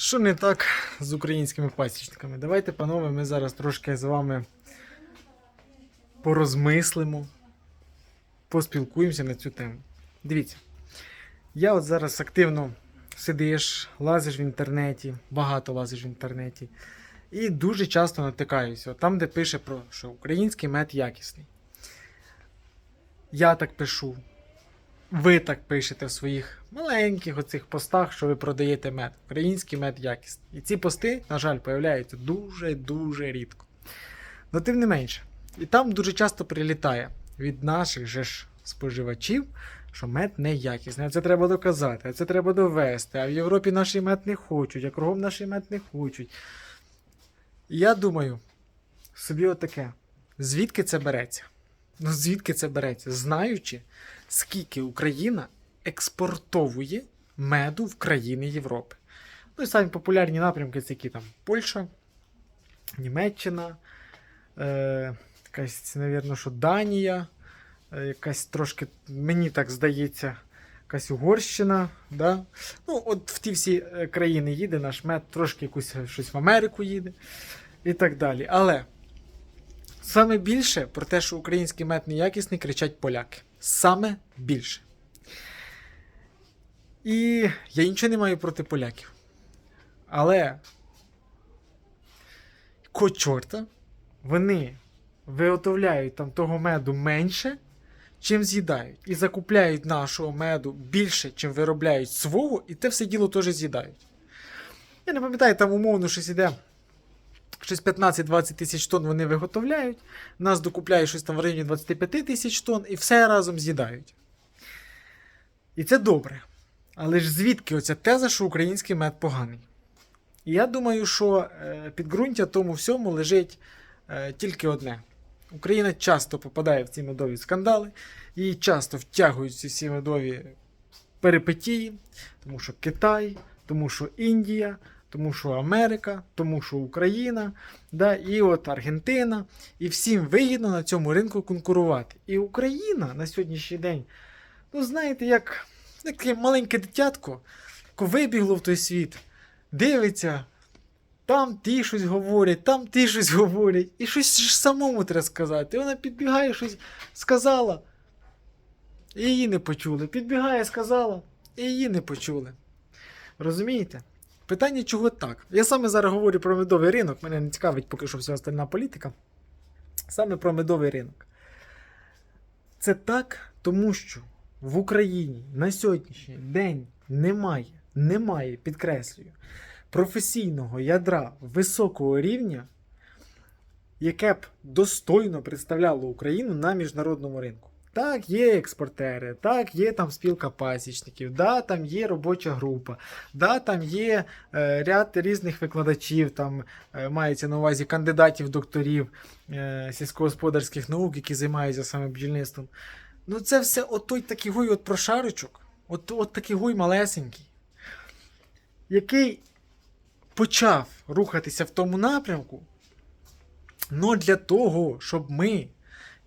Що не так з українськими пасічниками? Давайте, панове, ми зараз трошки з вами порозмислимо, поспілкуємося на цю тему. Дивіться, я от зараз активно сидиш, лазиш в інтернеті, багато лазиш в інтернеті, і дуже часто натикаюся, там, де пише про що український мед якісний. Я так пишу. Ви так пишете в своїх маленьких оцих постах, що ви продаєте мед. Український мед якісний. І ці пости, на жаль, появляються дуже-дуже рідко. Но тим не менше. І там дуже часто прилітає від наших же ж споживачів, що мед не якісний. А це треба доказати, а це треба довести. А в Європі наш мед не хочуть, а кругом наш мед не хочуть. Я думаю, собі отаке. Звідки це береться? Ну звідки це береться? Знаючи, скільки Україна експортовує меду в країни Європи. Ну і самі популярні напрямки це які там Польща, Німеччина, е, якась, напевно, що Данія, е, якась трошки, мені так здається, якась Угорщина. Да? Ну, от в ті всі е, країни їде наш мед, трошки якусь щось в Америку їде і так далі. Але саме більше про те, що український мед неякісний, кричать поляки. Саме більше. І я нічого не маю проти поляків. Але ко чорта, вони виготовляють там того меду менше, чим з'їдають. І закупляють нашого меду більше, чим виробляють свого, і те все діло теж з'їдають. Я не пам'ятаю, там умовно щось іде. Щось 15-20 тисяч тонн вони виготовляють, нас докупляють щось там в районі 25 тисяч тонн і все разом з'їдають. І це добре. Але ж звідки оця теза, що український мед поганий? І я думаю, що е, підґрунтя тому всьому лежить е, тільки одне. Україна часто попадає в ці медові скандали, її часто втягують ці медові перипетії, тому що Китай, тому що Індія, тому що Америка, тому що Україна, да, і от Аргентина, і всім вигідно на цьому ринку конкурувати. І Україна на сьогоднішній день, ну знаєте, як, як таке маленьке дитятко, яке вибігло в той світ, дивиться, там ті щось говорять, там ті щось говорять, і щось ж самому треба сказати. І вона підбігає, щось сказала, і її не почули. Підбігає, сказала, і її не почули. Розумієте? Питання, чого так? Я саме зараз говорю про медовий ринок, мене не цікавить поки що вся остальна політика. Саме про медовий ринок. Це так, тому що в Україні на сьогоднішній день немає, немає, підкреслюю, професійного ядра високого рівня, яке б достойно представляло Україну на міжнародному ринку. Так, є експортери, так, є там спілка пасічників, да, там є робоча група, да, там є е, ряд різних викладачів, там е, мається на увазі кандидатів, докторів е, сільськогосподарських наук, які займаються саме бджільництвом. Ну, це все от такий гуй от прошарочок, от, от такий гуй малесенький, який почав рухатися в тому напрямку, но для того, щоб ми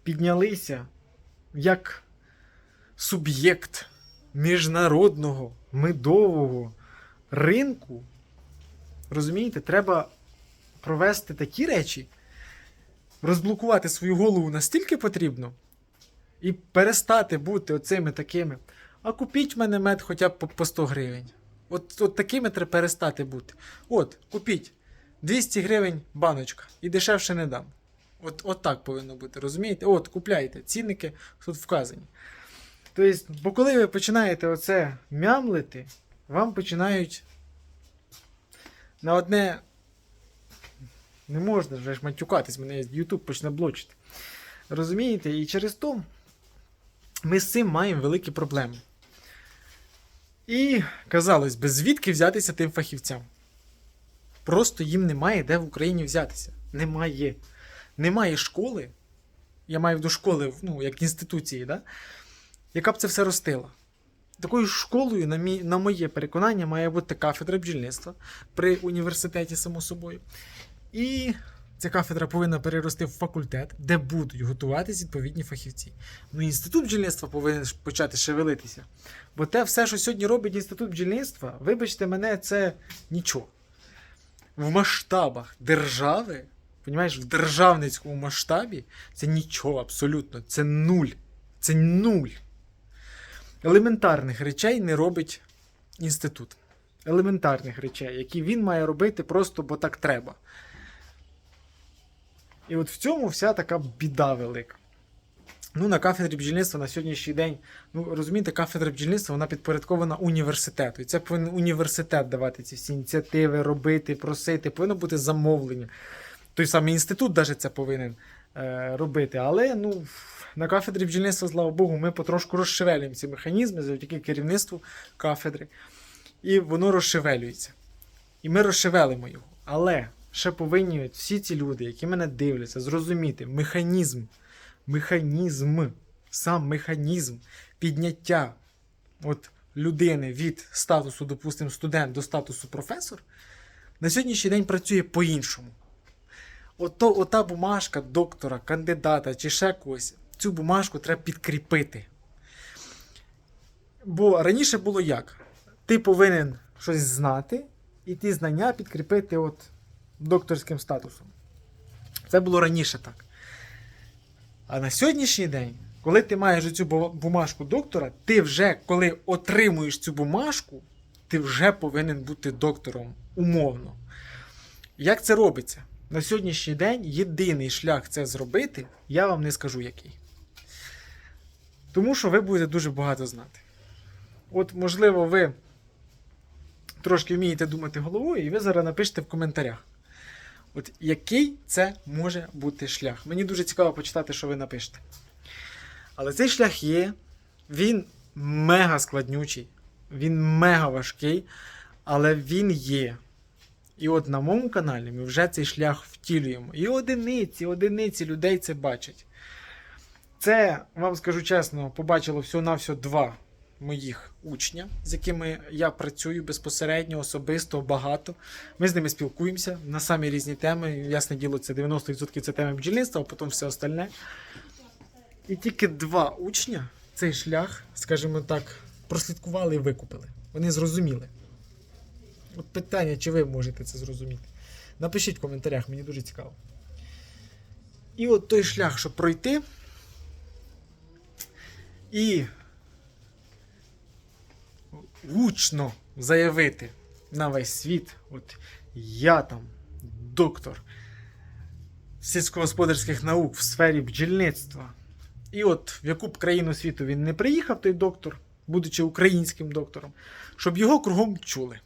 піднялися як суб'єкт міжнародного медового ринку, розумієте, треба провести такі речі, розблокувати свою голову настільки потрібно, і перестати бути оцими такими. А купіть мене мед хоча б по- по 100 гривень. От, от такими треба перестати бути. От, купіть 200 гривень баночка і дешевше не дам. От, от так повинно бути, розумієте? От, купляйте, цінники тут вказані. Тобто, бо коли ви починаєте оце мямлити, вам починають на одне. Не можна вже ж матюкатись, мене YouTube почне блочити. Розумієте? І через то ми з цим маємо великі проблеми. І, казалось би, звідки взятися тим фахівцям? Просто їм немає де в Україні взятися. Немає. Немає школи. Я маю виду школи, ну, як інституції, да? яка б це все ростила. Такою школою, на, мій, на моє переконання, має бути кафедра бджільництва при університеті, само собою. І ця кафедра повинна перерости в факультет, де будуть готуватись відповідні фахівці. Ну, інститут бджільництва повинен почати шевелитися. Бо те все, що сьогодні робить інститут бджільництва, вибачте мене, це нічого. в масштабах держави, понімаєш, в державницькому масштабі, це нічого абсолютно. Це нуль. Це нуль. Елементарних речей не робить інститут. Елементарних речей, які він має робити просто бо так треба. І от в цьому вся така біда велика. Ну, на кафедрі бджільництва на сьогоднішній день, ну розумієте, кафедра бджільництва вона підпорядкована університету. І це повинен університет давати ці всі ініціативи, робити, просити, повинно бути замовлення. Той самий інститут даже це повинен е, робити. Але ну, на кафедрі бджільництва, слава Богу, ми потрошку розшевелюємо ці механізми завдяки керівництву кафедри. І воно розшевелюється. І ми розшевелимо його. Але ще повинні всі ці люди, які мене дивляться, зрозуміти механізм, механізм, сам механізм підняття от людини від статусу, допустимо, студент до статусу професор, на сьогоднішній день працює по-іншому. Ото, ота бумажка доктора, кандидата чи ще когось, цю бумажку треба підкріпити. Бо раніше було як? Ти повинен щось знати, і ті знання підкріпити от докторським статусом. Це було раніше так. А на сьогоднішній день, коли ти маєш цю бумажку доктора, ти вже, коли отримуєш цю бумажку, ти вже повинен бути доктором умовно. Як це робиться? На сьогоднішній день єдиний шлях це зробити, я вам не скажу який. Тому що ви будете дуже багато знати. От, можливо, ви трошки вмієте думати головою, і ви зараз напишете в коментарях. От який це може бути шлях? Мені дуже цікаво почитати, що ви напишете. Але цей шлях є, він мега складнючий, він мега важкий, але він є. І от на моєму каналі ми вже цей шлях втілюємо. І одиниці, одиниці людей це бачать. Це, вам скажу чесно, побачило всього-навсього два моїх учня, з якими я працюю безпосередньо, особисто, багато. Ми з ними спілкуємося на самі різні теми. Ясне діло, це 90% це теми бджільництва, а потім все остальне. І тільки два учня цей шлях, скажімо так, прослідкували і викупили. Вони зрозуміли. От питання, чи ви можете це зрозуміти? Напишіть в коментарях, мені дуже цікаво. І от той шлях, щоб пройти. І гучно заявити на весь світ, от я там доктор сільськогосподарських наук в сфері бджільництва. І от в яку б країну світу він не приїхав, той доктор, будучи українським доктором, щоб його кругом чули.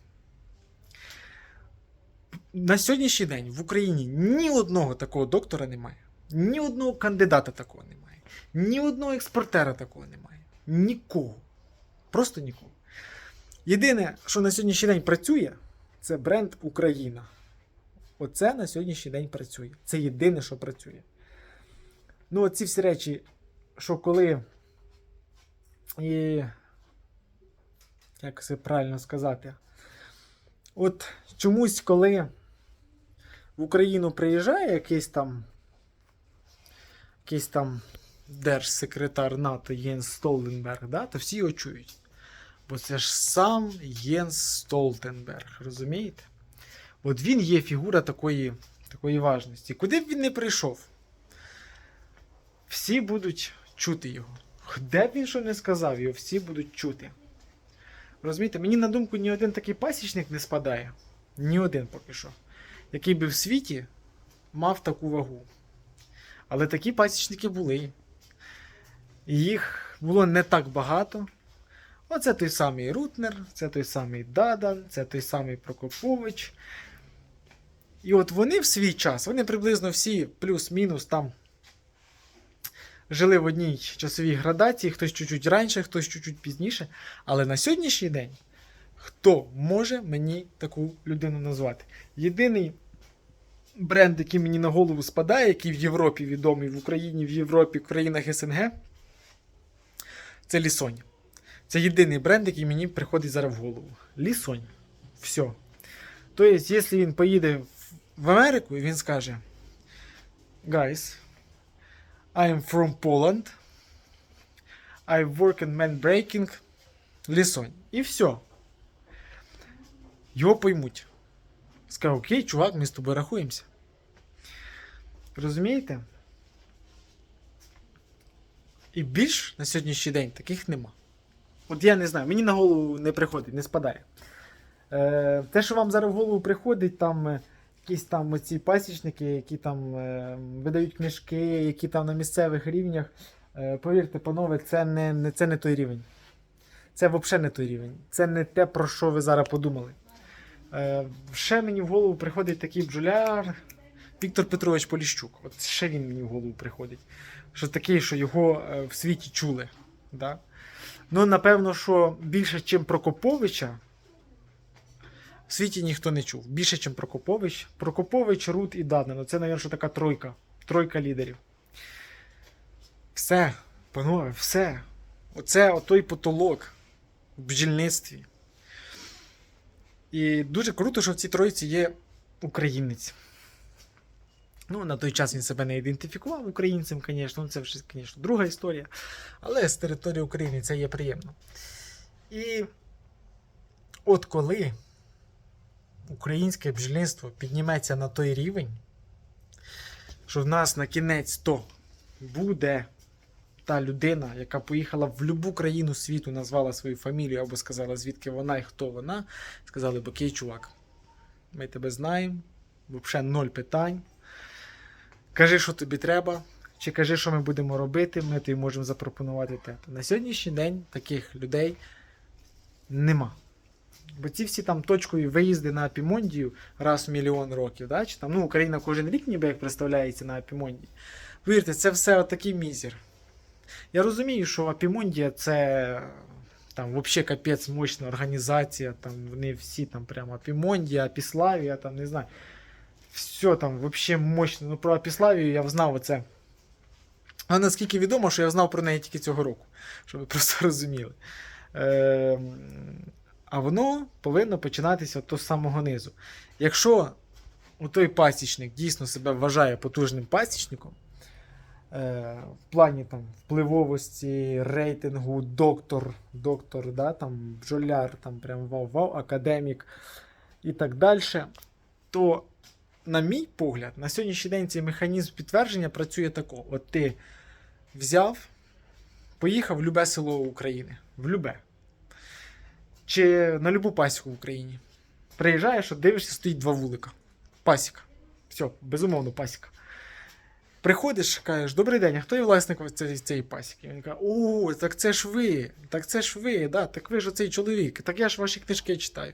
На сьогоднішній день в Україні ні одного такого доктора немає, ні одного кандидата такого немає, ні одного експортера такого немає. Нікого. Просто нікого. Єдине, що на сьогоднішній день працює, це бренд Україна. Оце на сьогоднішній день працює. Це єдине, що працює. Ну, оці всі речі, що коли. І. Як це правильно сказати? От чомусь, коли в Україну приїжджає якийсь там. Якийсь там держсекретар НАТО Єнс Столтенберг, да, то всі його чують. Бо це ж сам Єнс Столтенберг, розумієте? От він є фігура такої, такої важності. Куди б він не прийшов, всі будуть чути його. Де б він що не сказав, його всі будуть чути. Розумієте, мені на думку ні один такий пасічник не спадає. Ні один поки що. Який би в світі мав таку вагу. Але такі пасічники були. Їх було не так багато. Оце той самий Рутнер, це той самий Дадан, це той самий Прокопович. І от вони в свій час, вони приблизно всі плюс-мінус там жили в одній часовій градації, хтось чуть-чуть раніше, хтось чуть-чуть пізніше. Але на сьогоднішній день хто може мені таку людину назвати? Єдиний бренд, який мені на голову спадає, який в Європі відомий, в Україні, в Європі, в країнах СНГ, це Лісонь. Це єдиний бренд, який мені приходить зараз в голову. Лісонь. Все. Тобто, якщо він поїде в- Америку він скаже: Guys, I am from Poland. I work in man breaking. Лісонь. І все. Його поймуть. Сказав, окей, чувак, ми з тобою рахуємося. Розумієте? І більш на сьогоднішній день таких нема. От я не знаю, мені на голову не приходить, не спадає. Е, те, що вам зараз в голову приходить, там е, якісь там оці пасічники, які там е, видають книжки, які там на місцевих рівнях. Е, повірте, панове, це не, не, це не той рівень. Це взагалі не той рівень. Це не те, про що ви зараз подумали. Е, ще мені в голову приходить такий бджоляр Віктор Петрович Поліщук. От ще він мені в голову приходить. Що такий, що його е, в світі чули. Да? Ну, напевно, що більше, ніж Прокоповича, в світі ніхто не чув. Більше, ніж Прокопович. Прокопович, Рут і Даднено. Це, мабуть, що така тройка. Тройка лідерів. Все, панове, все. Оце отой потолок в бджільництві. І дуже круто, що в цій тройці є українець. Ну, на той час він себе не ідентифікував українцем, звісно, ну, це вже, звісно, друга історія. Але з території України це є приємно. І от коли українське бджільництво підніметься на той рівень, що в нас на кінець то буде та людина, яка поїхала в будь-яку країну світу, назвала свою фамілію або сказала, звідки вона і хто вона, сказали б, окей, чувак, ми тебе знаємо, взагалі ноль питань. Кажи, що тобі треба, чи кажи, що ми будемо робити, ми тобі можемо запропонувати те. На сьогоднішній день таких людей нема. Бо ці всі там точкові виїзди на Апімондію раз в мільйон років, да? чи там, ну, Україна кожен рік ніби як представляється на Апімондії. Повірте, це все отакий мізер. Я розумію, що Апімондія це там взагалі капець мощна організація, там вони всі там прямо Апімондія, Апіславія, там не знаю. Все там взагалі мощно. Ну про Апіславію я знав оце. А наскільки відомо, що я знав про неї тільки цього року, щоб ви просто розуміли. Е, а воно повинно починатися от з самого низу. Якщо той пасічник дійсно себе вважає потужним пасічником, в плані там, впливовості, рейтингу, доктор, доктор, да, там, бджоляр, там прям вау-вау, академік і так далі, то, на мій погляд, на сьогоднішній день цей механізм підтвердження працює тако. От ти взяв, поїхав в любе село України. В любе. Чи на любу пасіку в Україні. Приїжджаєш, дивишся, стоїть два вулика. Пасіка. Все, безумовно, пасіка. Приходиш, кажеш, добрий день, а хто є власник цієї, цієї пасіки? Він каже, о, так це ж ви, так це ж ви, да, так ви ж оцей чоловік, так я ж ваші книжки читаю.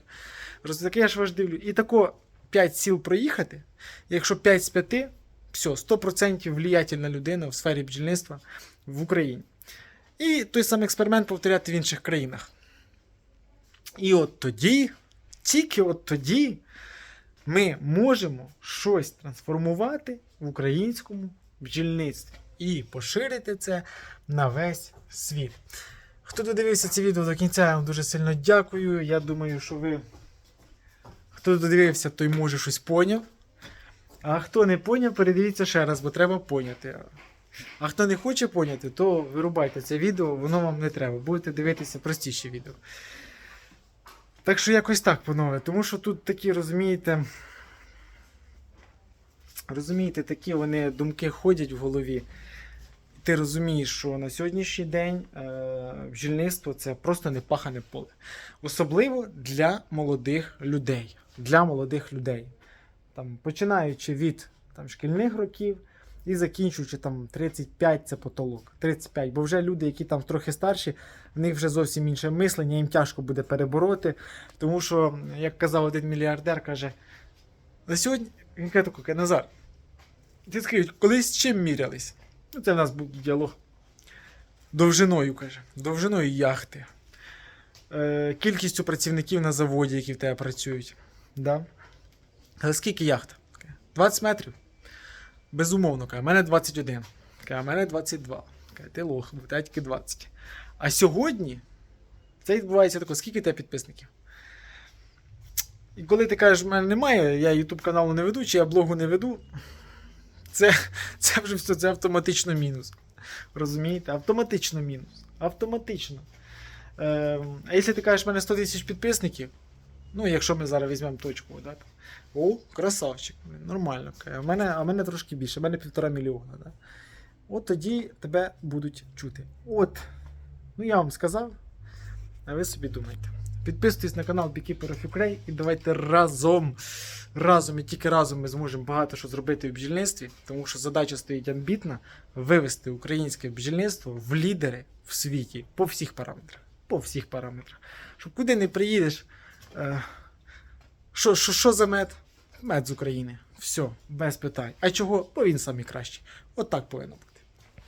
Так я ж ваш дивлю. І тако 5 сіл проїхати, якщо 5 з 5, все, 100% влиятельна людина в сфері бджільництва в Україні. І той самий експеримент повторяти в інших країнах. І от тоді, тільки от тоді ми можемо щось трансформувати в українському бджільництві і поширити це на весь світ. Хто додивився це відео до кінця, я вам дуже сильно дякую. Я думаю, що ви. Хто додивився, той може щось поняв. А хто не поняв, передивіться ще раз, бо треба поняти. А хто не хоче поняти, то вирубайте це відео, воно вам не треба. Будете дивитися простіші відео. Так що якось так, панове. Тому що тут такі, розумієте. Розумієте, такі вони думки ходять в голові. Ти розумієш, що на сьогоднішній день е, це просто непахане поле. Особливо для молодих людей. Для молодих людей. Там, починаючи від там, шкільних років і закінчуючи там 35 це потолок. 35. Бо вже люди, які там трохи старші, в них вже зовсім інше мислення, їм тяжко буде перебороти. Тому що, як казав один мільярдер, каже, на сьогодні він каже, Назар, ти скажіть, колись чим мірялись? Ну, це в нас був діалог. Довжиною, каже, довжиною яхти. Е, кількістю працівників на заводі, які в тебе працюють. Да? Але скільки яхт? 20 метрів. Безумовно, каже, в мене 21. Каже, в мене 22. Каже, ти лох, бо тільки 20. А сьогодні це відбувається тако, скільки тебе підписників? І коли ти кажеш, в мене немає, я YouTube каналу не веду, чи я блогу не веду, це, це вже все це автоматично мінус. Розумієте? Автоматично мінус. Автоматично. Е, а якщо ти кажеш, в мене 100 тисяч підписників, ну, якщо ми зараз візьмемо точку, да, О, красавчик. Нормально. А в мене, а в мене трошки більше, в мене півтора мільйона. Да? От тоді тебе будуть чути. От. Ну я вам сказав, а ви собі думайте. Підписуйтесь на канал Beekeeper of Ukraine і давайте разом, разом і тільки разом ми зможемо багато що зробити в бджільництві, тому що задача стоїть амбітна вивести українське бджільництво в лідери в світі по всіх параметрах. По всіх параметрах. Щоб куди не приїдеш. Е, що, що, що за мед? Мед з України. Все, без питань. А чого? Бо він самий кращий. От так повинно бути.